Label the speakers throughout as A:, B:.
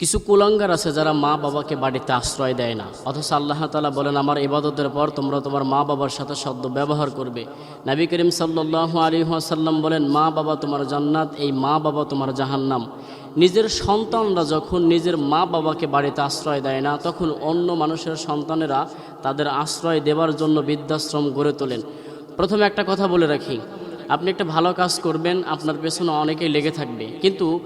A: কিছু কুলাঙ্গার আছে যারা মা বাবাকে বাড়িতে আশ্রয় দেয় না। অথচ আল্লাহ তালা বলেন, আমার ইবাদতের পর তোমরা তোমার মা বাবার সাথে শব্দ ব্যবহার করবে। নবী করিম সাল্লাহ আলী সাল্লাম বলেন, মা বাবা তোমার জান্নাত, এই মা বাবা তোমার জাহান্নাম। নিজের সন্তানরা যখন নিজের মা বাবাকে বাড়িতে আশ্রয় দেয় না, তখন অন্য মানুষের সন্তানেরা তাদের আশ্রয় দেওয়ার জন্য বৃদ্ধাশ্রম গড়ে তোলেন। প্রথমে একটা কথা বলে রাখি আপনি একটা ভালো কাজ করবেন, আপনার পেছনে অনেকেই লেগে থাকবে। কিন্তু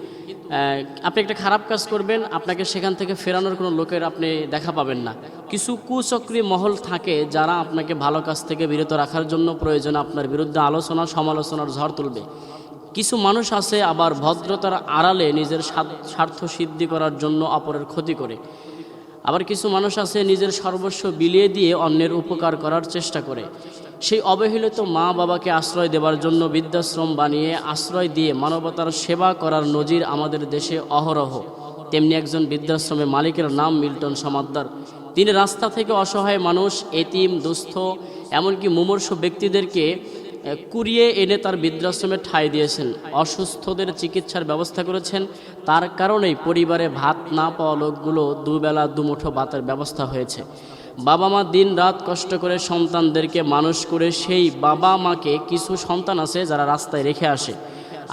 A: আপনি একটা খারাপ কাজ করবেন, আপনাকে সেখান থেকে ফেরানোর কোনো লোকের আপনি দেখা পাবেন না। কিছু কুচক্রী মহল থাকে যারা আপনাকে ভালো কাজ থেকে বিরত রাখার জন্য প্রয়োজন আপনার বিরুদ্ধে আলোচনা, সমালোচনার ঝড় তুলবে। কিছু মানুষ আছে আবার ভদ্রতার আড়ালে নিজের স্বার্থ সিদ্ধি করার জন্য অপরের ক্ষতি করে। আবার কিছু মানুষ আছে নিজের সর্বস্ব বিলিয়ে দিয়ে অন্যের উপকার করার চেষ্টা করে। সেই অবহেলিত মা বাবাকে আশ্রয় দেওয়ার জন্য বৃদ্ধাশ্রম বানিয়ে আশ্রয় দিয়ে মানবতার সেবা করার নজির আমাদের দেশে অহরহ। তেমনি একজন বৃদ্ধাশ্রমের মালিকের নাম মিল্টন সমাদ্দার। তিনি রাস্তা থেকে অসহায় মানুষ, এতিম, দুস্থ, এমনকি মুমূর্ষ ব্যক্তিদেরকে কুড়িয়ে এনে তার বৃদ্ধাশ্রমে ঠাঁই দিয়েছেন। অসুস্থদের চিকিৎসার ব্যবস্থা করেছেন। তার কারণেই পরিবারে ভাত না পাওয়া লোকগুলো দুবেলা দুমুঠো ভাতের ব্যবস্থা হয়েছে। বাবা মা দিন রাত কষ্ট করে সন্তানদেরকে মানুষ করে সেই বাবা মাকে কিছু সন্তান আছে যারা রাস্তায় রেখে আসে।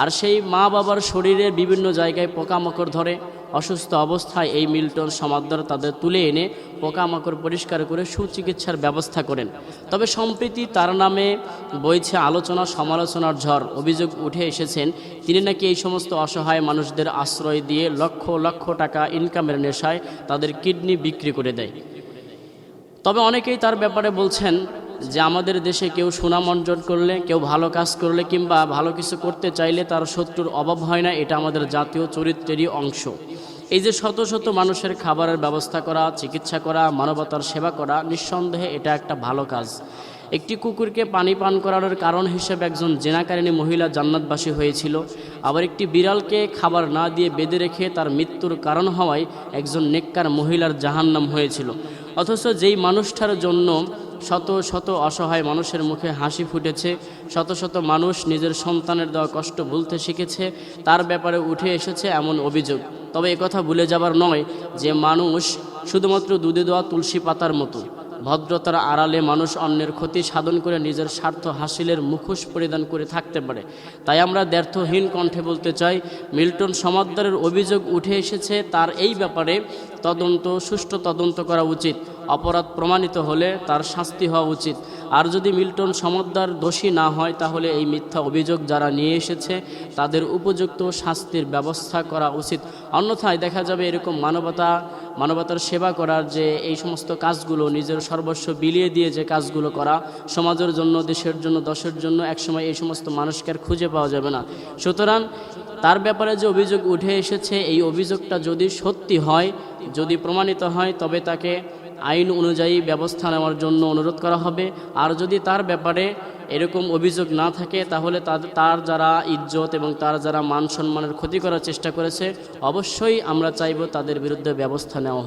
A: আর সেই মা বাবার শরীরের বিভিন্ন জায়গায় পোকামাকড় ধরে। অসুস্থ অবস্থায় এই মিল্টন সমাদ্দার তাদের তুলে এনে পোকামাকড় পরিষ্কার করে সুচিকিৎসার ব্যবস্থা করেন। তবে সম্প্রতি তার নামে বইছে আলোচনা, সমালোচনার ঝড়। অভিযোগ উঠে এসেছেন, তিনি নাকি এই সমস্ত অসহায় মানুষদের আশ্রয় দিয়ে লক্ষ লক্ষ টাকা ইনকামের নেশায় তাদের কিডনি বিক্রি করে দেয়। তবে অনেকেই তার ব্যাপারে বলছেন যে আমাদের দেশে কেউ সুনাম অর্জন করলে, কেউ ভালো কাজ করলে কিংবা ভালো কিছু করতে চাইলে তার শত্রুর অভাব হয় না, এটা আমাদের জাতীয় চরিত্রেরই অংশ। এই যে শত শত মানুষের খাবারের ব্যবস্থা করা, চিকিৎসা করা, মানবতার সেবা করা, নিঃসন্দেহে এটা একটা ভালো কাজ। একটি কুকুরকে পানি পান করানোর কারণ হিসেবে একজন জেনাকারিণী মহিলা জান্নাতবাসী হয়েছিল। আবার একটি বিড়ালকে খাবার না দিয়ে বেঁধে রেখে তার মৃত্যুর কারণ হওয়ায় একজন নেককার মহিলার জাহান্নাম হয়েছিল। অথচ যেই মানুষটার জন্য শত শত অসহায় মানুষের মুখে হাসি ফুটেছে, শত শত মানুষ নিজের সন্তানের দেওয়া কষ্ট ভুলতে শিখেছে, তার ব্যাপারে উঠে এসেছে এমন অভিযোগ। তবে কথা ভুলে যাবার নয় যে মানুষ শুধুমাত্র দুধে দেওয়া তুলসী পাতার মতো। ভদ্রতার আড়ালে মানুষ অন্যের ক্ষতি সাধন করে নিজের স্বার্থ হাসিলের মুখোশ পরিধান করে থাকতে পারে। তাই আমরা দ্ব্যর্থহীন কণ্ঠে বলতে চাই, মিল্টন সমাদ্দারের অভিযোগ উঠে এসেছে তার এই ব্যাপারে তদন্ত, সুষ্ঠু তদন্ত করা উচিত। অপরাধ প্রমাণিত হলে তার শাস্তি হওয়া উচিত। আর যদি মিল্টন সমাদ্দার দোষী না হয়, তাহলে এই মিথ্যা অভিযোগ যারা নিয়ে এসেছে, তাদের উপযুক্ত শাস্তির ব্যবস্থা করা উচিত। অন্যথায় দেখা যাবে এরকম মানবতা, মানবতার সেবা করার যে এই সমস্ত কাজগুলো, নিজের সর্বস্ব বিলিয়ে দিয়ে যে কাজগুলো করা, সমাজের জন্য, দেশের জন্য, দশের জন্য একসময় এই সমস্ত মানুষকে আর খুঁজে পাওয়া যাবে না। সুতরাং তার ব্যাপারে যে অভিযোগ উঠে এসেছে, এই অভিযোগটা যদি সত্যি হয়, যদি প্রমাণিত হয়, তবে তাকে আইন অনুযায়ী ব্যবস্থা নেওয়ার জন্য অনুরোধ করা হবে আর যদি তার ব্যাপারে এরকম অভিযোগ না থাকে, তাহলে তার- যারা ইজ্জত এবং তার যারা মান সম্মানের ক্ষতি করার চেষ্টা করেছে, অবশ্যই আমরা চাইব তাদের বিরুদ্ধে ব্যবস্থা নেওয়া।